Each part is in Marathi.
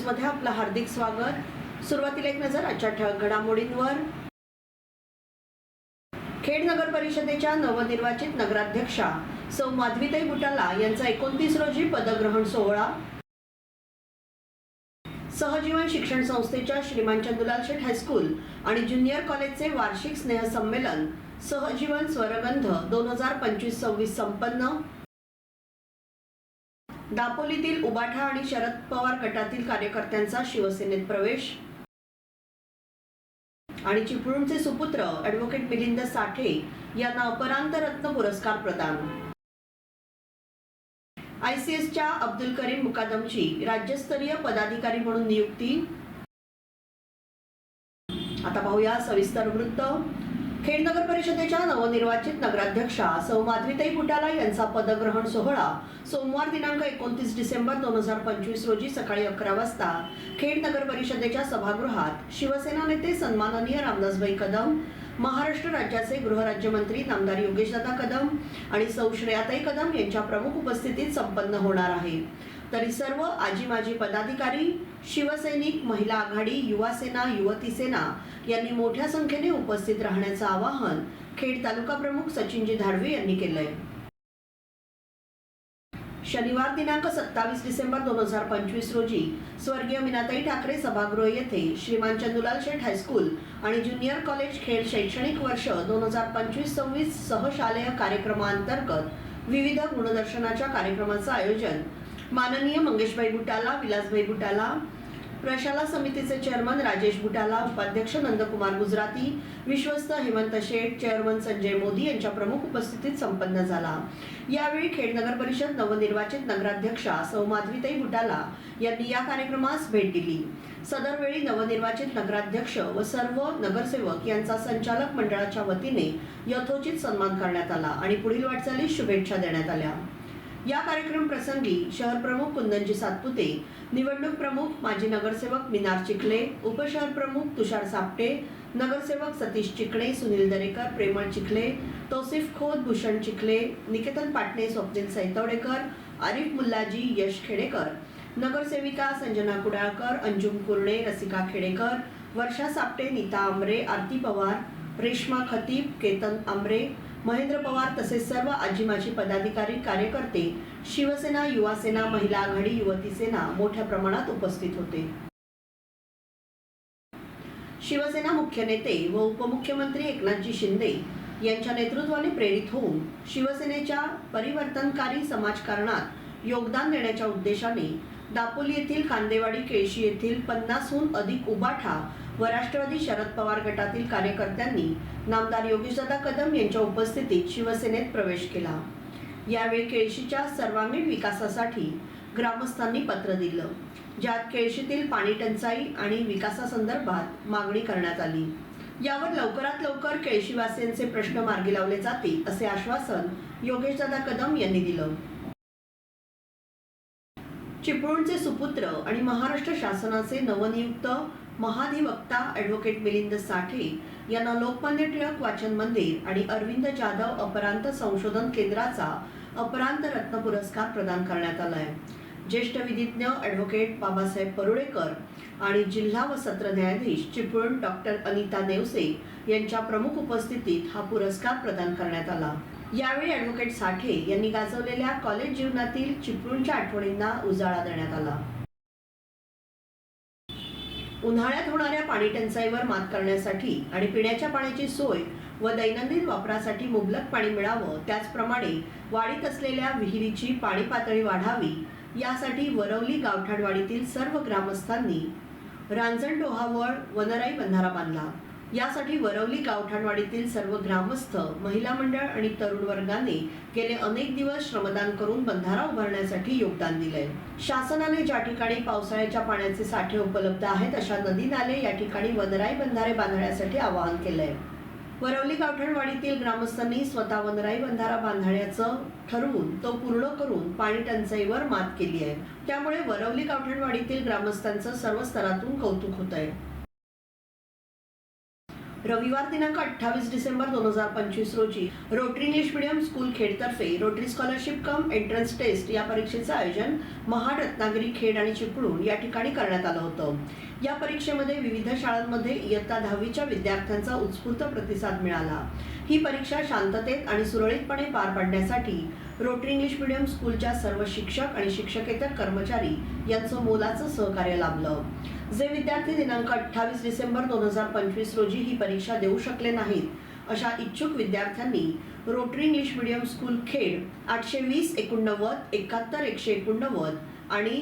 स्वागत. सुरुवातीला एक नजर आजच्या ठळक घडामोडींवर. खेड नगर परिषदेच्या नवनिर्वाचित नगराध्यक्षा सौ माधवीताई बुटाला यांचा एकोणतीस रोजी पदग्रहण सोहळा. सहजीवन शिक्षण संस्थेच्या श्रीमान चंदुलाल शेठ हायस्कूल आणि ज्युनियर कॉलेजचे वार्षिक स्नेहसंमेलन सहजीवन स्वरगंध दोन हजार पंचवीस सव्वीस संपन्न. दापोलीतील उबाठा आणि शरद पवार गटातील कार्यकर्त्यांचा शिवसेनेत प्रवेश. आणि चिपळूणचे सुपुत्र ॲडव्होकेट मिलिंद साठे यांना अपरांत रत्न पुरस्कार प्रदान. आयसीएसच्या अब्दुल करीम मुकादमची राज्यस्तरीय पदाधिकारी म्हणून नियुक्ती. आता पाहूया सविस्तर वृत्त. खेड नगर परिषदेच्या नवनिर्वाचित नगराध्यक्षा सौ माधवीताई फुटाला यांचा पदग्रहण सोहळा सोमवार दिनांक एकोणतीस डिसेंबर दोन हजार पंचवीस रोजी सकाळी अकरा वाजता खेड नगर परिषदेच्या सभागृहात शिवसेना नेते सन्माननीय रामदासभाई कदम महाराष्ट्र राज्याचे गृहराज्यमंत्री नामदार योगेशदादा कदम आणि सौ श्रेयाताई कदम यांच्या प्रमुख उपस्थितीत संपन्न होणार आहे. तरी सर्व आजी माजी पदाधिकारी शिवसैनिक महिला आघाडी युवा सेना युवती सेना यांनी मोठ्या संख्येने उपस्थित राहण्याचं आवाहन खेड तालुका प्रमुख सचिनजी धाडवे यांनी केलंय. शनिवार दिनांक सत्तावीस डिसेंबर दोन हजार पंचवीस रोजी स्वर्गीय मीनाताई ठाकरे सभागृह येथे श्रीमान चंदुलाल शेठ हायस्कूल आणि ज्युनियर कॉलेज खेड शैक्षणिक वर्ष दोन हजार पंचवीस सव्वीस सहशालेय कार्यक्रमांतर्गत विविध गुणदर्शनाच्या कार्यक्रमाचं आयोजन माननीय मंगेशभाई बुटाला विलासभाई बुटाला प्रशाला समितीचे चेअरमन राजेश बुटाला उपाध्यक्ष नंदकुमार गुजराती विश्वस्त हेमंत शेठ चेअरमन संजय मोदी यांच्या प्रमुख उपस्थितीत संपन्न झाला. यावेळी खेड नगर परिषद नवनिर्वाचित नगराध्यक्षा सौ माधवीताई बुटाला यांनी या कार्यक्रमास भेट दिली. सदरवेळी नवनिर्वाचित नगराध्यक्ष व सर्व नगरसेवक यांचा संचालक मंडळाच्या वतीने यथोचित सन्मान करण्यात आला आणि पुढील वाटचालीस शुभेच्छा देण्यात आल्या. या कार्यक्रम प्रसंगी शहर प्रमुख कुंदनजी सातपुते निवडणूक प्रमुख माजी नगरसेवक मिनार चिखले उपशहर प्रमुख तुषार सापटे नगरसेवक सतीश चिखले सुनील दरेकर प्रेमळ चिखले तौसिफ खोत भूषण चिखले निकेतन पाटणे स्वप्नील सैतवडेकर आरिफ मुल्लाजी यश खेडेकर नगरसेविका संजना कुडाळकर अंजुम कुर्णे रसिका खेडेकर वर्षा सापटे नीता आमरे आरती पवार रेश्मा खतीब केतन आमरे महेंद्र पवार तसेच सर्व आजी माजी पदाधिकारी कार्यकर्ते शिवसेना युवासेना महिला आघाडी युवती सेना मोठ्या प्रमाणात उपस्थित होते. शिवसेना मुख्य नेते व उपमुख्यमंत्री एकनाथजी शिंदे यांच्या नेतृत्वाने प्रेरित होऊन शिवसेनेच्या परिवर्तनकारी समाजकारणात योगदान देण्याच्या उद्देशाने दापोली येथील कांदेवाडी केळशी येथील पन्नासहून अधिक उबाठा व राष्ट्रवादी शरद पवार गटातील कार्यकर्त्यांनी नामदार योगेशदादा कदम यांच्या उपस्थितीत शिवसेनेत प्रवेश केला. यावेळी केळशीच्या सर्वांगीण विकासासाठी ग्रामस्थांनी पत्र दिलं ज्यात केळशीतील पाणी टंचाई आणि विकासासंदर्भात मागणी करण्यात आली. यावर लवकरात लवकर केळशीवासियांचे प्रश्न मार्गी लावले जातील असे आश्वासन योगेशदादा कदम यांनी दिलं. चिपळूणचे सुपुत्र आणि महाराष्ट्र शासनाचे नवनियुक्त महाधिवक्ता ॲडव्होकेट मिलिंद साठे यांना लोकमान्य टिळक वाचन मंदिर आणि अरविंद जाधव अपरांत संशोधन केंद्राचा अपरांत रत्न पुरस्कार प्रदान करण्यात आला आहे ज्येष्ठ विधिज्ञ ॲडव्होकेट बाबासाहेब परुळेकर आणि जिल्हा व सत्र न्यायाधीश चिपळूण डॉक्टर अनिता नेवसे यांच्या प्रमुख उपस्थितीत हा पुरस्कार प्रदान करण्यात आला. यावेळी ॲडव्होकेट साठे यांनी गाजवलेल्या कॉलेज जीवनातील चिपळूणच्या आठवणींना उजाळा देण्यात आला. उन्हाळ्यात होणाऱ्या पाणी टंचाईवर मात करण्यासाठी आणि पिण्याच्या पाण्याची सोय व दैनंदिन वापरासाठी मुबलक पाणी मिळावं त्याचप्रमाणे वाढीत असलेल्या विहिरीची पाणी पातळी वाढावी यासाठी वरवली गावठाणवाडीतील सर्व ग्रामस्थांनी रांजण डोहावळ वनराई बंधारा बांधला. यासाठी वरवली गावठाणवाडीतील सर्व ग्रामस्थ महिला मंडळ आणि तरुण वर्गाने गेले अनेक दिवस श्रमदान करून बंधारा उभारण्यासाठी योगदान दिलंय. शासनाने ज्या ठिकाणी पावसाळ्याच्या पाण्याचे साठे उपलब्ध आहेत अशा नदी नाले या ठिकाणी वनराई बंधारे बांधण्यासाठी आवाहन केलंय. वरवली गावठणवाडीतील ग्रामस्थांनी स्वतः वनराई बंधारा बांधण्याचं ठरवून तो पूर्ण करून पाणी टंचाईवर मात केली आहे. त्यामुळे वरवली गावठणवाडीतील ग्रामस्थांचं सर्व स्तरातून कौतुक होत आहे रविवार दिनांक अठ्ठावीस डिसेंबर दोन हजार पंचवीस रोजी Rotary English medium school खेडतर्फे Rotary scholarship cum entrance test या परीक्षेचं आयोजन महाड रत्नागिरी खेड आणि चिपळूण या ठिकाणी करण्यात आलं होतं. या परीक्षेमध्ये विविध शाळांमध्ये इयत्ता दहावीच्या विद्यार्थ्यांचा उत्स्फूर्त प्रतिसाद मिळाला. ही परीक्षा शांततेत आणि सुरळीतपणे पार पाडण्यासाठी रोटरी इंग्लिश मिडियम स्कूलच्या सर्व शिक्षक आणि शिक्षकेतर कर्मचारी यांचं मोलाचं सहकार्य लाभलं. जे विद्यार्थी दिनांक अठ्ठावीस डिसेंबर दोन हजार पंचवीस रोजी ही परीक्षा देऊ शकले नाहीत अशा इच्छुक विद्यार्थ्यांनी Rotary English medium school Khed आठशे वीस एकोणनव्वद एकाहत्तर एकशे एकोणनव्वद आणि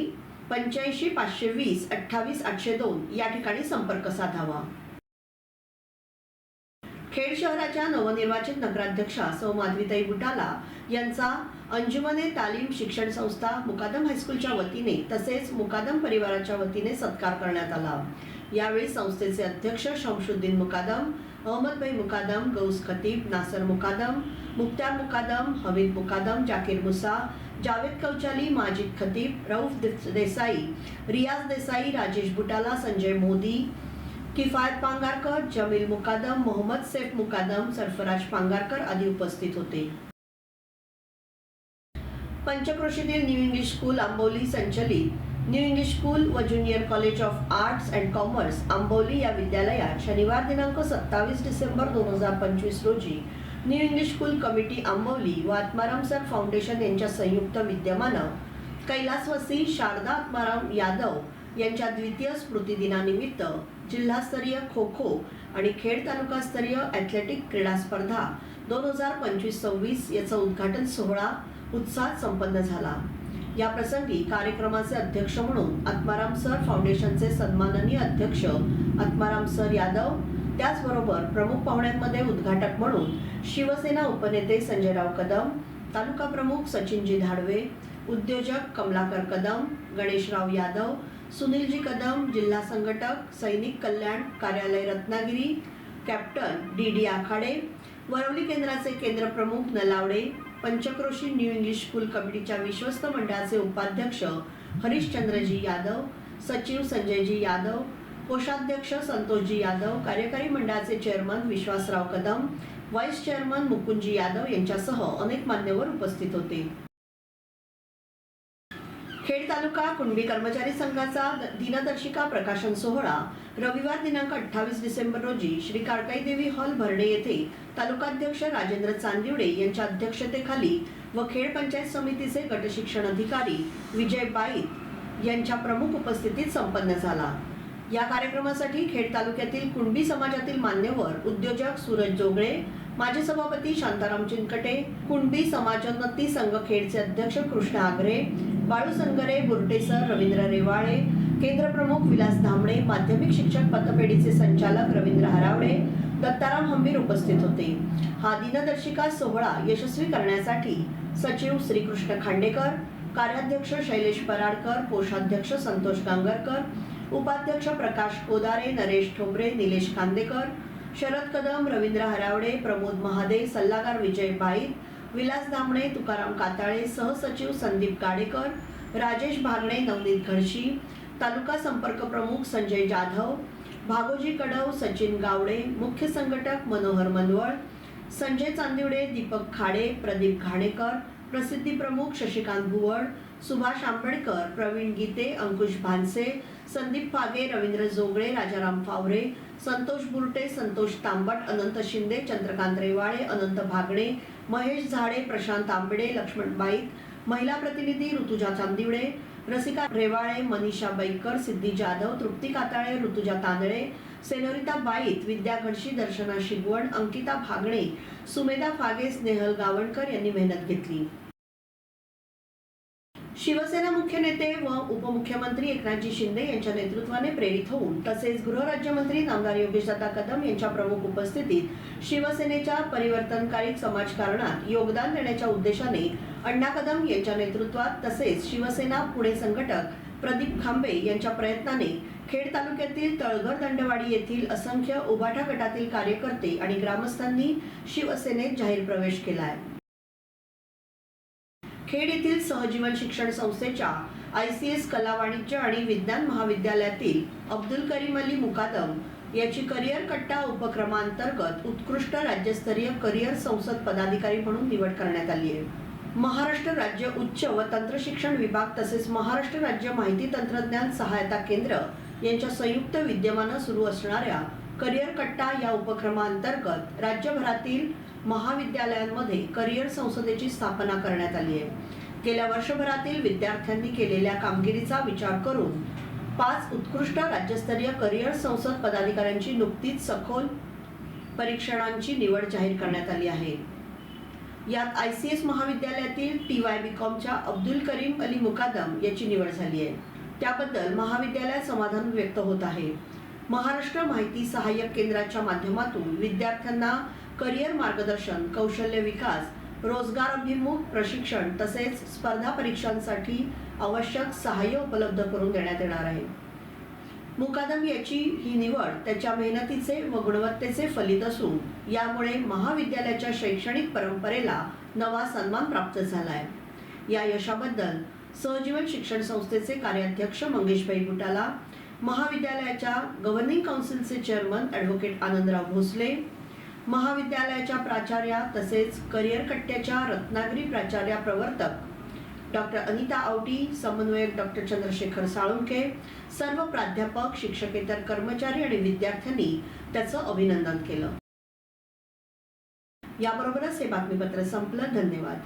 पंच्याऐंशी पाचशे वीस अठ्ठावीस आठशे दोन या ठिकाणी संपर्क साधावा. खेड शहराच्या नवनिर्वाचित नगराध्यक्षा सौ माधवीताई बुटाला यांचा अंजुमने तालीम शिक्षण संस्था मुकादम हायस्कूलच्या वतीने तसेच मुकादम परिवाराच्या वतीने सत्कार करण्यात आला. यावेळी संस्थेचे अध्यक्ष शमशुद्दीन मुकादम अहमदभाई मुकादम गौस खतीब नासर मुकादम मुक्त्या मुकादम हमीद मुकादम जाकीर मुसा जावेद कौचाली माजिद खतीब रऊफ देसाई रियाज देसाई राजेश बुटाला संजय मोदी किफायत पांगारकर जमील मुकादम मोहम्मद सेफ मुकादम सरफराज पांगारकर आदी उपस्थित होते. पंचक्रोशीतील न्यू इंग्लिश स्कूल आंबोली संचलित. न्यू इंग्लिश स्कूल व junior college of arts and commerce Amboli या विद्यालयात शनिवार दिनांक सत्तावीस डिसेंबर दोन हजार पंचवीस रोजी new English school committee Amboli व आत्माराम सर फाउंडेशन यांच्या संयुक्त विद्यमानं कैलासवासी शारदा आत्माराम यादव यांच्या द्वितीय स्मृती दिनानिमित्त जिल्हास्तरीय खो खो आणि खेड तालुकास्तरीय ॲथलेटिक क्रीडा स्पर्धा दोन हजार पंचवीस सव्वीस याचा उद्घाटन सोहळा उत्साहात संपन्न झाला. या प्रसंगी कार्यक्रमाचे अध्यक्ष म्हणून आत्माराम सर फाउंडेशनचे सन्माननीय अध्यक्ष आत्माराम सर यादव त्याचबरोबर प्रमुख पाहुण्यांमध्ये उद्घाटक म्हणून शिवसेना उपनेते संजयराव कदम तालुका प्रमुख सचिनजी धाडवे उद्योजक कमलाकर कदम गणेशराव यादव सुनीलजी कदम जिल्हा संघटक सैनिक कल्याण कार्यालय Ratnagiri captain D D Akhade Varvali केंद्राचे केंद्रप्रमुख नलावडे पंचक्रोशी न्यू इंग्लिश स्कूल कमिटीच्या विश्वस्त मंडळाचे उपाध्यक्ष हरिश्चंद्रजी यादव सचिव संजयजी यादव कोषाध्यक्ष संतोषजी यादव कार्यकारी मंडळाचे chairman Vishwasrao Kadam vice chairman Mukundji Yadav यांच्यासह अनेक मान्यवर उपस्थित होते. खेड तालुका कुणबी कर्मचारी संघाचा दिनदर्शिका प्रकाशन सोहळा रविवार दिनांक अठ्ठावीस डिसेंबर रोजी श्री काळकाई देवी हॉल भरणे येथे तालुकाध्यक्ष राजेंद्र चांदिवडे यांच्या अध्यक्षतेखाली व खेड पंचायत समितीचे गटशिक्षण अधिकारी विजय बाईत यांच्या प्रमुख उपस्थितीत संपन्न झाला. या कार्यक्रमासाठी खेड तालुक्यातील कुणबी समाजातील मान्यवर उद्योजक सूरज जोगळे माजी सभापती शांताराम चिनकटे कुणबी समाजोन्नती संघ खेडचे अध्यक्ष कृष्ण आग्रे बाळू संगरे बुरटेसर रवींद्र रेवाळे केंद्र प्रमुख विलास धामणे माध्यमिक शिक्षक पतपेढीचे संचालक रवींद्र हरावडे दत्ताराम हंबीर उपस्थित होते. हा दिनदर्शिका सोहळा यशस्वी करण्यासाठी सचिव श्रीकृष्ण खांडेकर कार्याध्यक्ष शैलेश पराडकर कोषाध्यक्ष संतोष गांगरकर उपाध्यक्ष प्रकाश कोदारे नरेश ठोंबरे निलेश खांदेकर शरद कदम रवींद्र हरावडे प्रमोद महादे सल्लागार विजय बाईत विलास दामणे तुकाराम काताळे सहसचिव संदीप गाडेकर राजेश भागणे नवनीत घडशी तालुका संपर्क प्रमुख संजय जाधव भागोजी कडव सचिन गावडे मुख्य संघटक मनोहर मनवळ संजय चांदिवडे दीपक खाडे प्रदीप घाणेकर प्रसिद्धी प्रमुख शशिकांत भुवळ सुभाष आंबेडकर प्रवीण गीते अंकुश भानसे संदीप फागे रवींद्र जोगळे राजाराम फावरे संतोष बुरटे संतोष तांबट अनंत शिंदे चंद्रकांत रेवाळे अनंत भागणे महेश झाडे प्रशांत आंबडे लक्ष्मण बाईक महिला प्रतिनिधी ऋतुजा चांदिवडे रसिका रेवाळे मनीषा बैकर सिद्धी जाधव तृप्ती काताळे ऋतुजा तांदळे सेनोरिता बाईत विद्या घडशी दर्शना शिगवण अंकिता भागणे सुमेधा फागे स्नेहल गावणकर यांनी मेहनत घेतली. शिवसेना मुख्य नेते व उपमुख्यमंत्री एकनाथजी शिंदे यांच्या नेतृत्वाने प्रेरित होऊन तसेच गृहराज्यमंत्री नामदार योगेशदादा कदम यांच्या प्रमुख उपस्थितीत शिवसेनेच्या परिवर्तनकारी समाजकारणात योगदान देण्याच्या उद्देशाने अण्णा कदम यांच्या नेतृत्वात तसेच शिवसेना पुणे संघटक प्रदीप खांबे यांच्या प्रयत्नाने खेड तालुक्यातील तळघर दंडवाडी येथील असंख्य उभाटा गटातील कार्यकर्ते आणि ग्रामस्थांनी शिवसेनेत जाहीर प्रवेश केला आहे खेड येथील सहजीवन शिक्षण संस्थेच्या आय सी एस कला वाणिज्य आणि विज्ञान महाविद्यालयातील अब्दुल करीम अली मुकादम याची करिअर कट्टा उपक्रमांतर्गत उत्कृष्ट राज्यस्तरीय करिअर संसद पदाधिकारी म्हणून निवड करण्यात आली आहे. महाराष्ट्र राज्य उच्च व तंत्रशिक्षण विभाग तसेच महाराष्ट्र राज्य माहिती तंत्रज्ञान सहायता केंद्र यांच्या संयुक्त विद्यमानं सुरू असणाऱ्या करिअर कट्टा या उपक्रमाअंतर्गत राज्यभरातील महाविद्यालयांमध्ये करिअर संसदेची स्थापना करण्यात आली आहे. गेल्या वर्षभरातील विद्यार्थ्यांनी केलेल्या कामगिरीचा विचार करून पाच उत्कृष्ट राज्यस्तरीय करिअर संसद पदाधिकाऱ्यांची नुकतीच सखोल परीक्षणांची निवड जाहीर करण्यात आली आहे. यात आय सी एस महाविद्यालयातील टी वाय बी कॉमच्या अब्दुल करीम अली मुकादम याची निवड झाली आहे. त्याबद्दल महाविद्यालयात समाधान व्यक्त होत आहे. महाराष्ट्र माहिती सहाय्यक केंद्राच्या माध्यमातून विद्यार्थ्यांना करिअर मार्गदर्शन कौशल्य विकास रोजगाराभिमुख प्रशिक्षण तसेच स्पर्धा परीक्षांसाठी आवश्यक सहाय्य उपलब्ध करून देण्यात येणार आहे. मुकादम याची ही निवड त्याच्या मेहनतीचे व गुणवत्तेचे फलित असून यामुळे महाविद्यालयाच्या शैक्षणिक परंपरेला नवा सन्मान प्राप्त झाला आहे या यशाबद्दल सहजीवन शिक्षण संस्थेचे कार्याध्यक्ष मंगेशभाई गुटाला महाविद्यालयाच्या गव्हर्निंग काउन्सिलचे चेअरमन ॲडव्होकेट आनंदराव भोसले महाविद्यालयाच्या प्राचार्या तसेच करिअर कट्ट्याच्या रत्नागिरी प्राचार्या प्रवर्तक डॉक्टर अनिता आवटी समन्वयक डॉक्टर चंद्रशेखर साळुंखे सर्व प्राध्यापक शिक्षकेतर कर्मचारी आणि विद्यार्थ्यांनी त्याचं अभिनंदन केलं. याबरोबरच हे बातमीपत्र संपलं. धन्यवाद.